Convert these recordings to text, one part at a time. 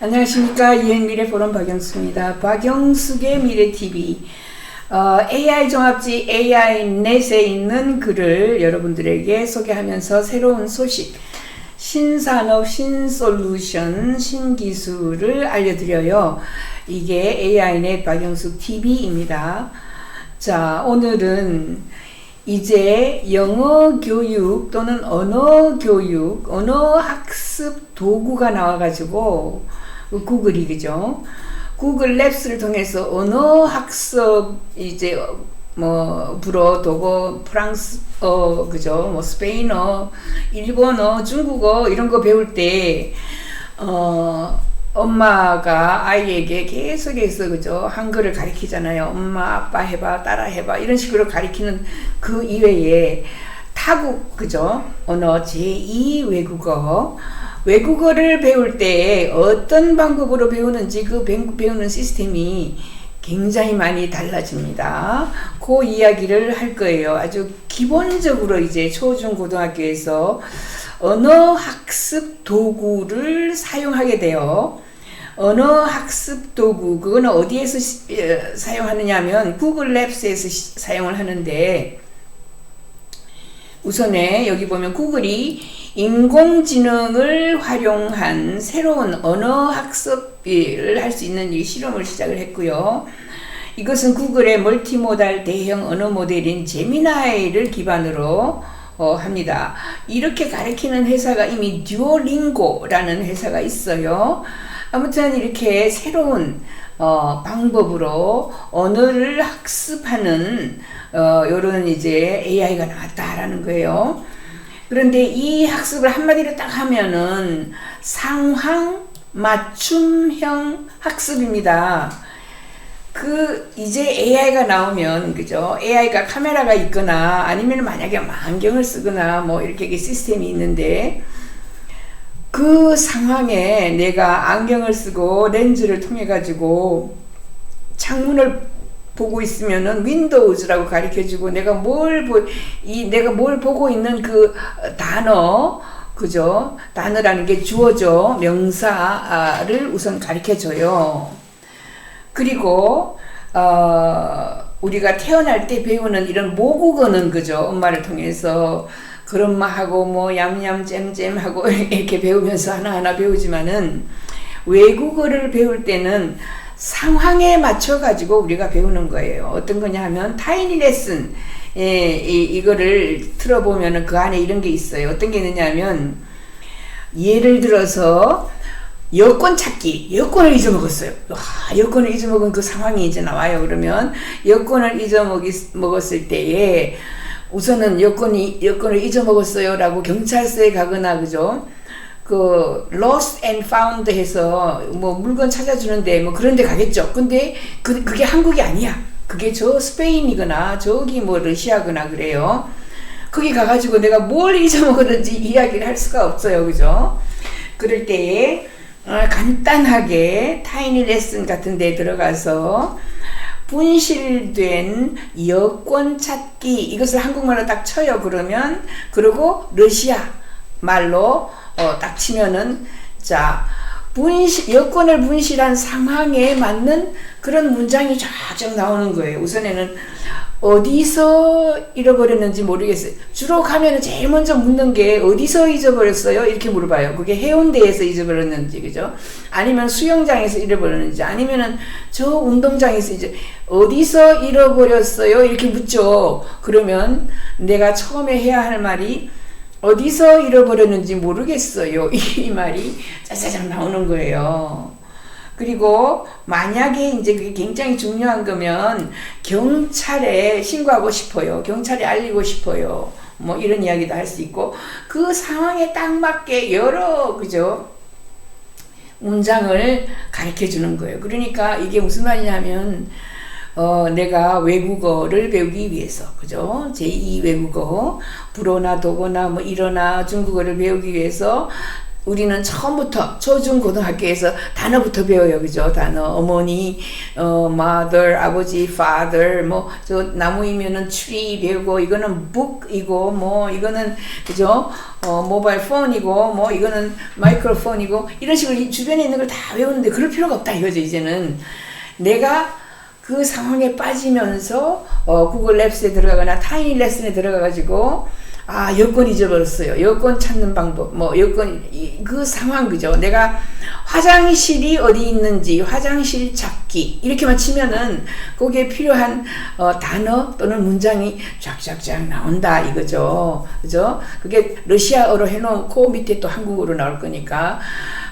안녕하십니까 이앤미래 포럼 박영수입니다. 박영숙의 미래 TV 어, AI 종합지 AI 넷에 있는 글을 여러분들에게 소개하면서 새로운 소식, 신산업, 신솔루션, 신기술을 알려드려요. 이게 AI 넷 박영숙 TV입니다. 자 오늘은 이제 영어 교육 또는 언어 교육, 언어 학습 도구가 나와가지고 구글이 그죠? 구글 랩스를 통해서 언어 학습 이제 뭐 불어, 독어, 프랑스어 그죠? 뭐 스페인어, 일본어, 중국어 이런 거 배울 때 어. 엄마가 아이에게 계속해서 그죠 한글을 가리키잖아요. 엄마 아빠 해봐 따라 해봐 이런 식으로 가리키는 그 이외에 타국 그죠 언어 제2 외국어 외국어를 배울 때 어떤 방법으로 배우는지 그 배우는 시스템이 굉장히 많이 달라집니다. 그 이야기를 할 거예요. 아주 기본적으로 이제 초중 고등학교에서 언어 학습 도구를 사용하게 돼요. 언어 학습 도구 그거는 어디에서 시, 어, 사용하느냐 하면 구글 랩스에서 시, 사용을 하는데 우선에 여기 보면 구글이 인공지능을 활용한 새로운 언어 학습을 할 수 있는 이 실험을 시작을 했고요. 이것은 구글의 멀티모달 대형 언어 모델인 제미나이를 기반으로 어, 합니다. 이렇게 가리키는 회사가 이미 듀오링고라는 회사가 있어요. 아무튼 이렇게 새로운 어, 방법으로 언어를 학습하는 어, 이런 이제 AI가 나왔다라는 거예요. 그런데 이 학습을 한마디로 딱 하면은 상황 맞춤형 학습입니다. 그 이제 AI가 나오면 그죠? AI가 카메라가 있거나 아니면 만약에 안경을 쓰거나 뭐 이렇게 시스템이 있는데 그 상황에 내가 안경을 쓰고 렌즈를 통해 가지고 창문을 보고 있으면은 윈도우즈라고 가르쳐 주고 내가 뭘 보, 이 내가 뭘 보고 있는 그 단어 그죠? 단어라는 게 주어져 명사를 우선 가르쳐 줘요. 그리고 어 우리가 태어날 때 배우는 이런 모국어는 그죠? 엄마를 통해서 그런 마하고 뭐 얌얌 잼잼 하고 이렇게 배우면서 하나하나 배우지만은 외국어를 배울 때는 상황에 맞춰 가지고 우리가 배우는 거예요. 어떤 거냐 하면 타이니 레슨 예, 이, 이거를 틀어 보면은 그 안에 이런 게 있어요. 어떤 게 있느냐면 예를 들어서 여권 찾기, 여권을 잊어먹었어요. 와, 여권을 잊어먹은 그 상황이 이제 나와요. 그러면 여권을 잊어먹었을 때에 우선은 여권이 여권을 잊어먹었어요라고 경찰서에 가거나 그죠? 그 lost and found 해서 뭐 물건 찾아주는데 뭐 그런 데 가겠죠. 근데 그 그게 한국이 아니야. 그게 저 스페인이거나 저기 뭐 러시아거나 그래요. 거기 가가지고 내가 뭘 잊어먹었는지 이야기를 할 수가 없어요. 그죠? 그럴 때에 어, 간단하게 타이니 레슨 같은 데 들어가서 분실된 여권 찾기. 이것을 한국말로 딱 쳐요 그러면. 그리고 러시아 말로 어, 딱 치면은 자 분실 여권을 분실한 상황에 맞는 그런 문장이 쫙쫙 나오는 거예요. 우선에는 어디서 잃어버렸는지 모르겠어요. 주로 가면은 제일 먼저 묻는 게 어디서 잊어버렸어요? 이렇게 물어봐요. 그게 해운대에서 잊어버렸는지, 그죠? 아니면 수영장에서 잃어버렸는지, 아니면은 저 운동장에서 이제 어디서 잃어버렸어요? 이렇게 묻죠. 그러면 내가 처음에 해야 할 말이 어디서 잃어버렸는지 모르겠어요. 이 말이 짜자잔 나오는 거예요. 그리고 만약에 이제 그게 굉장히 중요한 거면 경찰에 신고하고 싶어요. 경찰에 알리고 싶어요. 뭐 이런 이야기도 할 수 있고 그 상황에 딱 맞게 여러 그죠 문장을 가르쳐 주는 거예요. 그러니까 이게 무슨 말이냐면 어, 내가 외국어를 배우기 위해서, 그죠? 제2 외국어, 불어나 독어나 뭐 일어나 중국어를 배우기 위해서 우리는 처음부터 초중 고등학교에서 단어부터 배워요, 그죠? 단어 어머니, 어 mother, 아버지, father, 뭐 저 나무이면은 tree 배우고 이거는 book이고 뭐 이거는 그죠? 어 모바일 폰이고 뭐 이거는 마이크로폰이고 이런 식으로 이 주변에 있는 걸 다 외우는데 그럴 필요가 없다 이거죠 이제는 내가 그 상황에 빠지면서 어, 구글 랩스에 들어가거나 타이니 레슨에 들어가 가지고 아 여권 잊어버렸어요. 여권 찾는 방법, 뭐 여권 이- 그 상황 그죠? 내가 화장실이 어디 있는지 화장실 찾기 이렇게만 치면은 거기에 필요한 어, 단어 또는 문장이 쫙쫙쫙 나온다 이거죠, 그죠? 그게 러시아어로 해놓고 밑에 또 한국어로 나올 거니까.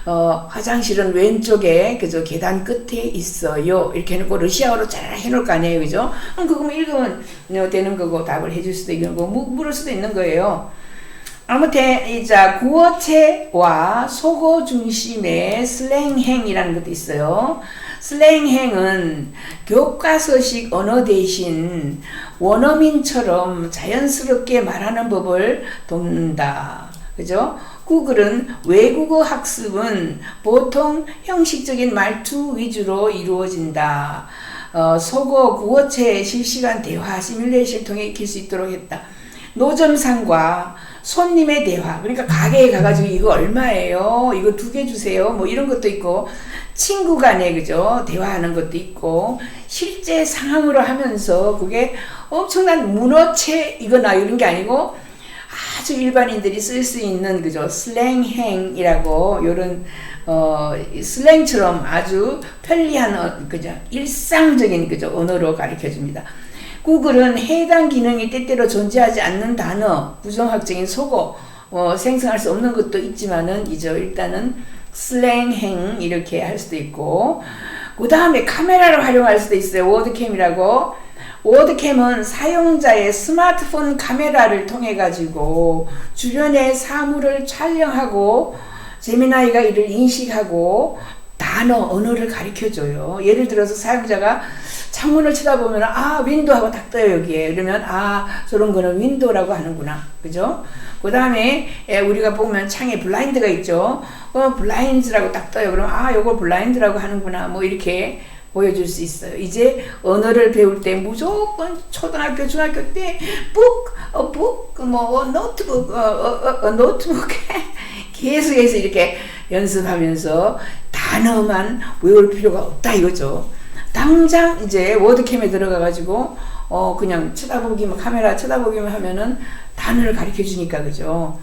어, 화장실은 왼쪽에 그죠 계단 끝에 있어요 이렇게 해놓고 러시아어로 잘 해놓을 거 아니에요 그죠 그럼 그거만 읽으면 어, 되는 거고 답을 해줄 수도 있는 거고 무- 물을 수도 있는 거예요 아무튼 이제 구어체와 속어 중심의 슬랭행이라는 것도 있어요. 슬랭행은 교과서식 언어 대신 원어민처럼 자연스럽게 말하는 법을 돕는다. 그죠? 구글은 외국어 학습은 보통 형식적인 말투 위주로 이루어진다. 어, 속어 구어체 실시간 대화 시뮬레이션을 통해 익힐 수 있도록 했다. 노점상과 손님의 대화 그러니까 가게에 가가지고 이거 얼마예요 이거 두 개 주세요 뭐 이런 것도 있고 친구 간에 그죠 대화하는 것도 있고 실제 상황으로 하면서 그게 엄청난 문어체 이거나 이런 게 아니고 아주 일반인들이 쓸 수 있는 그죠 슬랭행이라고 요런 어 슬랭처럼 아주 편리한 어, 그죠 일상적인 그죠 언어로 가르쳐 줍니다. 구글은 해당 기능이 때때로 존재하지 않는 단어, 부정학적인 속어, 어, 생성할 수 없는 것도 있지만은 이죠. 일단은 슬랭행 이렇게 할 수도 있고 그 다음에 카메라를 활용할 수도 있어요. 워드캠이라고. 워드캠은 사용자의 스마트폰 카메라를 통해 가지고 주변의 사물을 촬영하고 제미나이가 이를 인식하고 단어, 언어를 가르쳐 줘요. 예를 들어서 사용자가 창문을 쳐다보면 아 윈도하고 딱 떠요 여기에. 그러면 아 저런 거는 윈도라고 하는구나. 그죠? 그 다음에 우리가 보면 창에 블라인드가 있죠. 어 블라인드라고 딱 떠요. 그럼 아 요걸 블라인드라고 하는구나. 뭐 이렇게 보여줄 수 있어요 이제 언어를 배울 때 무조건 초등학교 중학교 때 북, 어, 북, 뭐 노트북, 어, 어, 어, 노트북 계속해서 이렇게 연습하면서 단어만 외울 필요가 없다 이거죠. 당장 이제 워드캠에 들어가 가지고 어 그냥 쳐다보기만 카메라 쳐다보기만 하면은 단어를 가르쳐 주니까 그죠.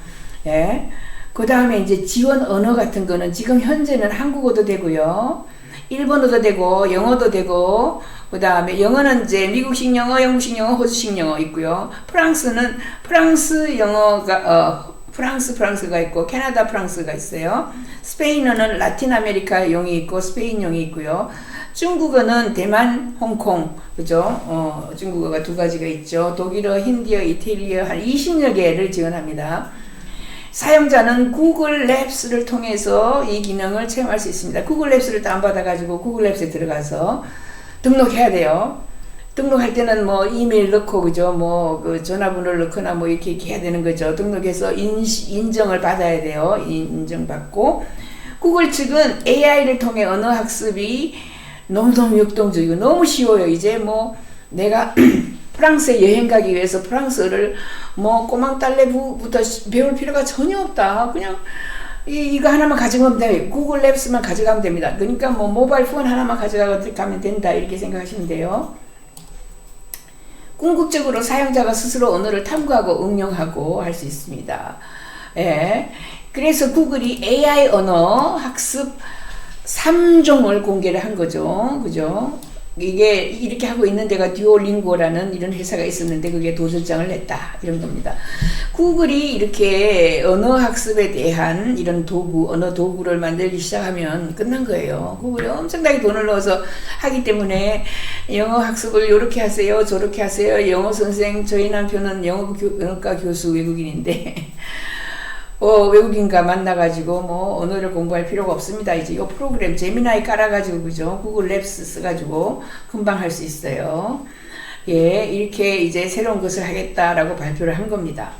예. 그 다음에 이제 지원 언어 같은 거는 지금 현재는 한국어도 되고요. 일본어도 되고 영어도 되고 그 다음에 영어는 이제 미국식 영어, 영국식 영어, 호주식 영어 있고요. 프랑스는 프랑스 영어가 어 프랑스 프랑스가 있고 캐나다 프랑스가 있어요. 스페인어는 라틴 아메리카 용이 있고 스페인 용이 있고요. 중국어는 대만, 홍콩, 그죠? 어, 중국어가 두 가지가 있죠. 독일어, 힌디어, 이태리어 한 20여 개를 지원합니다. 사용자는 구글 랩스를 통해서 이 기능을 체험할 수 있습니다. 구글 랩스를 다운받아가지고 구글 랩스에 들어가서 등록해야 돼요. 등록할 때는 뭐 이메일 넣고 그죠? 뭐 그 전화번호를 넣거나 뭐 이렇게, 이렇게 해야 되는 거죠. 등록해서 인시, 인정을 받아야 돼요. 인정받고. 구글 측은 AI를 통해 언어 학습이 너무너무 역동적이고 너무 쉬워요. 이제 뭐 내가 프랑스에 여행 가기 위해서 프랑스어를 뭐 꼬막 딸래부부터 배울 필요가 전혀 없다 그냥 이, 이거 하나만 가져가면 돼요. 구글 랩스만 가져가면 됩니다. 그러니까 뭐 모바일 폰 하나만 가져가면 된다. 이렇게 생각하시면 돼요. 궁극적으로 사용자가 스스로 언어를 탐구하고 응용하고 할 수 있습니다. 예. 그래서 구글이 AI 언어 학습 3종을 공개를 한 거죠. 그죠? 이게 이렇게 하고 있는 데가 듀오링고라는 이런 회사가 있었는데 그게 도전장을 냈다 이런 겁니다. 구글이 이렇게 언어 학습에 대한 이런 도구, 언어 도구를 만들기 시작하면 끝난 거예요. 구글이 엄청나게 돈을 넣어서 하기 때문에 영어 학습을 이렇게 하세요, 저렇게 하세요. 영어 선생, 저희 남편은 영어과 교수 외국인인데 어, 외국인과 만나가지고 뭐 언어를 공부할 필요가 없습니다. 이제 이 프로그램 제미나이 깔아가지고 그죠? 구글 랩스 써가지고 금방 할 수 있어요. 예, 이렇게 이제 새로운 것을 하겠다라고 발표를 한 겁니다.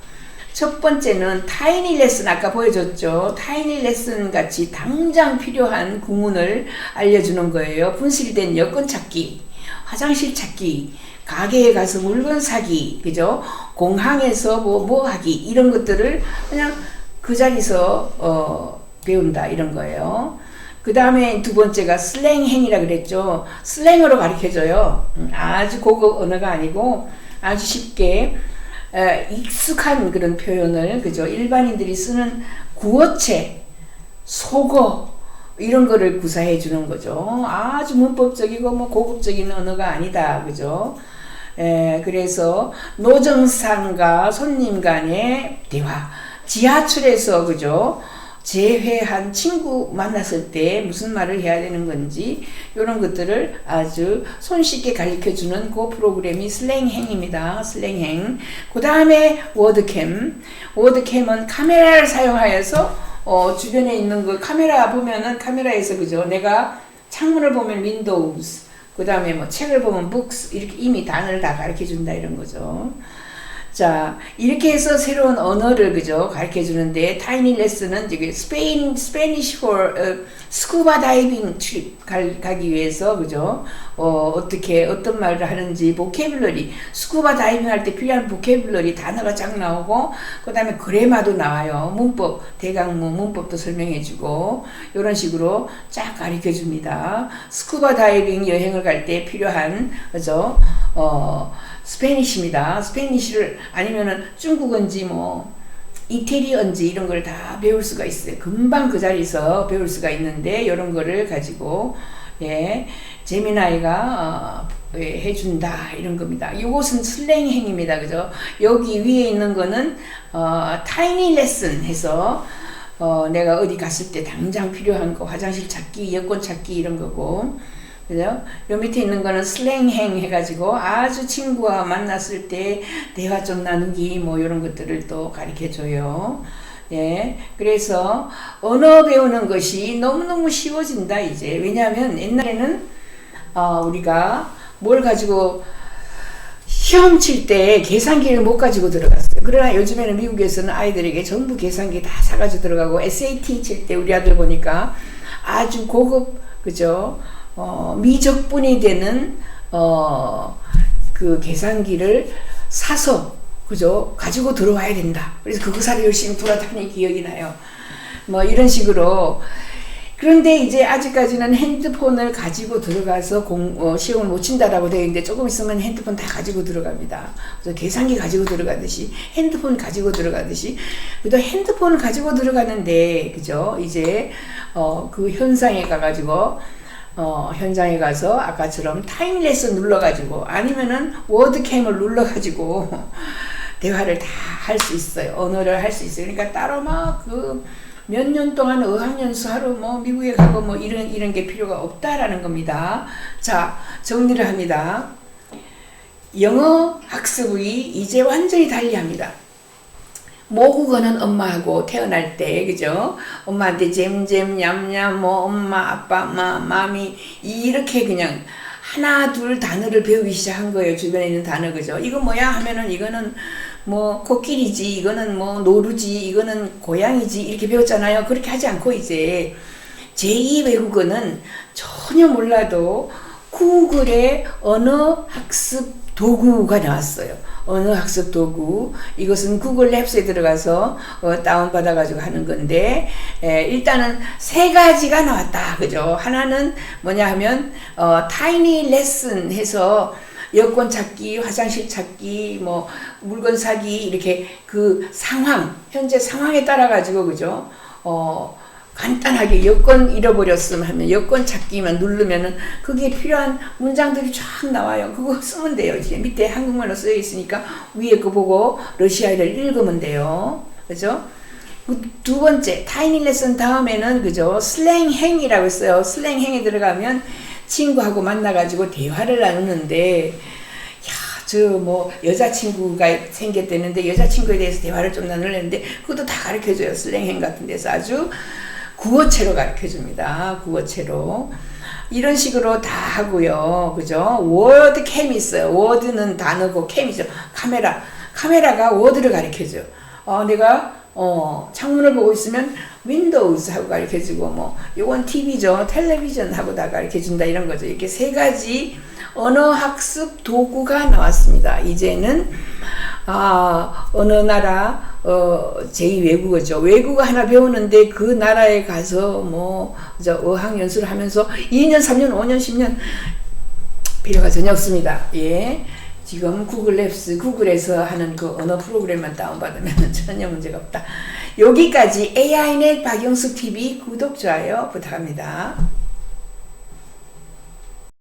첫 번째는 타이니 레슨 아까 보여줬죠. 타이니 레슨 같이 당장 필요한 구문을 알려주는 거예요. 분실된 여권 찾기, 화장실 찾기, 가게에 가서 물건 사기, 그죠? 공항에서 뭐, 뭐 하기, 이런 것들을 그냥 그 자리에서, 어, 배운다, 이런 거예요. 그 다음에 두 번째가 슬랭행이라 그랬죠. 슬랭으로 가르쳐줘요. 음, 아주 고급 언어가 아니고 아주 쉽게 에, 익숙한 그런 표현을 그죠. 일반인들이 쓰는 구어체, 속어 이런 거를 구사해 주는 거죠. 아주 문법적이고 뭐 고급적인 언어가 아니다. 그죠? 에, 그래서 노정상과 손님 간의 대화, 지하철에서 그죠? 재회한 친구 만났을 때 무슨 말을 해야 되는 건지 이런 것들을 아주 손쉽게 가르쳐 주는 그 프로그램이 슬랭행입니다. 슬랭행. 그 다음에 워드캠. 워드캠은 카메라를 사용하여서 어, 주변에 있는 그 카메라 보면은 카메라에서 그죠? 내가 창문을 보면 윈도우스. 그 다음에 뭐 책을 보면 books 이렇게 이미 단어를 다 가르쳐 준다 이런 거죠. 자, 이렇게 해서 새로운 언어를 그죠 가르쳐 주는데 타이니 레슨은 이게 스페인 스페니시 for uh, 스쿠바 다이빙 트립 가기 위해서 그죠 어, 어떻게 어떤 말을 하는지 보케블러리 스쿠바 다이빙 할 때 필요한 보케블러리 단어가 쫙 나오고 그 다음에 그래마도 나와요 문법 대강문 문법도 설명해 주고 이런 식으로 쫙 가르쳐 줍니다 스쿠바 다이빙 여행을 갈 때 필요한 그죠 어 스페니쉬입니다. 스페니쉬를 아니면은 중국어인지 뭐 이태리어인지 이런 걸 다 배울 수가 있어요. 금방 그 자리에서 배울 수가 있는데 이런 거를 가지고 예 제미나이가 어, 예, 해준다 이런 겁니다. 이것은 슬랭 행입니다. 그죠? 여기 위에 있는 거는 어, 타이니 레슨 해서 어, 내가 어디 갔을 때 당장 필요한 거 화장실 찾기, 여권 찾기 이런 거고 그죠? 요 밑에 있는 거는 슬랭행 해가지고 아주 친구와 만났을 때 대화 좀 나누기 뭐 이런 것들을 또 가르쳐 줘요. 예. 그래서 언어 배우는 것이 너무너무 쉬워진다, 이제. 왜냐하면 옛날에는, 어, 우리가 뭘 가지고 시험 칠 때 계산기를 못 가지고 들어갔어요. 그러나 요즘에는 미국에서는 아이들에게 전부 계산기 다 사가지고 들어가고 SAT 칠 때 우리 아들 보니까 아주 고급, 그죠? 어, 미적분이 되는 어, 그 계산기를 사서 그죠 가지고 들어와야 된다. 그래서 그거사를 열심히 돌아다니 기억이 나요. 뭐 이런 식으로 그런데 이제 아직까지는 핸드폰을 가지고 들어가서 공, 어, 시험을 못 친다라고 되어 있는데 조금 있으면 핸드폰 다 가지고 들어갑니다. 그래서 계산기 가지고 들어가듯이 핸드폰 가지고 들어가듯이 또 핸드폰을 가지고 들어가는데 그죠? 이제 어, 그 현상에 가가지고 어, 현장에 가서 아까처럼 타임레스 눌러가지고 아니면은 워드캠을 눌러가지고 대화를 다 할 수 있어요. 언어를 할 수 있어요. 그러니까 따로 막 그 몇 년 동안 어학연수 하러 뭐 미국에 가고 뭐 이런 이런 게 필요가 없다라는 겁니다. 자 정리를 합니다. 영어 학습이 이제 완전히 달리합니다. 모국어는 엄마하고 태어날 때 그죠? 엄마한테 잼잼 냠냠 뭐 엄마 아빠 마 마미 이렇게 그냥 하나 둘 단어를 배우기 시작한 거예요. 주변에 있는 단어 그죠? 이거 뭐야 하면은 이거는 뭐 코끼리지 이거는 뭐 노루지 이거는 고양이지 이렇게 배웠잖아요. 그렇게 하지 않고 이제 제2 외국어는 전혀 몰라도 구글의 언어 학습 도구가 나왔어요. 언어 학습 도구. 이것은 구글 랩스에 들어가서 어, 다운받아 가지고 하는 건데 에, 일단은 세 가지가 나왔다. 그죠? 하나는 뭐냐 하면 어, 타이니 레슨 해서 여권 찾기, 화장실 찾기, 뭐 물건 사기 이렇게 그 상황, 현재 상황에 따라 가지고 그죠? 어 간단하게 여권 잃어버렸음 하면 여권 찾기만 누르면은 그게 필요한 문장들이 쫙 나와요. 그거 쓰면 돼요. 이제 밑에 한국말로 쓰여 있으니까 위에 거 보고 러시아어를 읽으면 돼요. 그죠? 그두 번째, 타이니 레슨 다음에는 그죠? 슬랭 행이라고 있어요. 슬랭 행에 들어가면 친구하고 만나가지고 대화를 나누는데, 저뭐 여자친구가 생겼대는데 여자친구에 대해서 대화를 좀 나누려는데 그것도 다 가르쳐줘요. 슬랭행 같은 데서 아주 구어체로 가르쳐 줍니다. 구어체로. 이런 식으로 다 하고요. 그죠? 워드 캠이 있어요. 워드는 단어고 캠이죠. 카메라. 카메라가 워드를 가르쳐 줘요. 어, 내가 어, 창문을 보고 있으면 윈도우즈 하고 가르쳐 주고 뭐 요건 TV죠. 텔레비전 하고 다 가르쳐 준다 이런 거죠. 이렇게 세 가지 언어 학습 도구가 나왔습니다. 이제는 아, 어느 나라 어, 제2 외국어죠. 외국어 하나 배우는데 그 나라에 가서 뭐, 저 어학 연수를 하면서 2년, 3년, 5년, 10년 필요가 전혀 없습니다. 예. 지금 구글 랩스, 구글에서 하는 그 언어 프로그램만 다운받으면 전혀 문제가 없다. 여기까지 AI넷 박영숙 TV 구독, 좋아요 부탁합니다.